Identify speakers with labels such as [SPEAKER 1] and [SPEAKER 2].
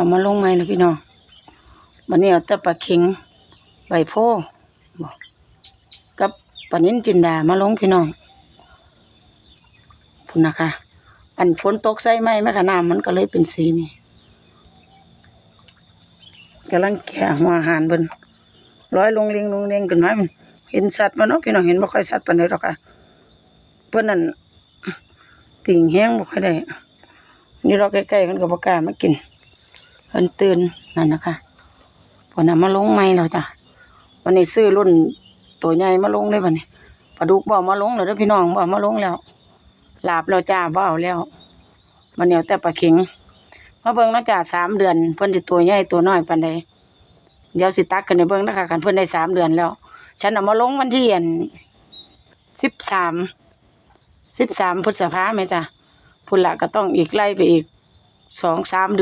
[SPEAKER 1] เอามาลงใหม่แล้วพี่น้องวันนี้เอาแต่ปลาเข็งใบโพบอกกับปลานิ้นจินดามาลงพี่น้องพุ่นนะคะ อันฝนตกใส่ไหมแม่คะน้ำมันก็เลยเป็นสีนี่กำลังแกะหัวอาหารบนร้อยลงเลียงลงเลียงกันมามันเห็นสัตว์มาเนาะพี่น้องเห็นบ่ค่อยสัตว์ปานใดหรอกค่ะเพิ่อนนั่นติ่งแห้งบ่ค่อยได้นี่เราใกล้ๆกันก็บ่กล้ามากิน เพิ่นตื่นนั่นนะคะพอนํมาลงใหม่แล้วจ้ะวันนี้ซื้อรุ่นตัวใหญ่มาลงเลยบัดนี้ปลาดุกบ่เอามาลงแล้วเด้อพี่น้องบ่เอามาลงแล้วลาบแล้วจ้าบ่เอาแล้วมันเหนียวแต่ปลาเข็งมาเบิ่งเนาะจ้าสามเดือน เพิ่นสิตัวใหญ่ตัวน้อยปานใดเดี๋ยวสิตักกันให้เบิ่งนะคะคันเพิ่นได้สามเดือนแล้ว ฉันเอามาลงวันที่อัน13 13พฤษภาแม่จ้ะพุ่นละก็ต้องอีกไล่ไปอีกสองสามเดือน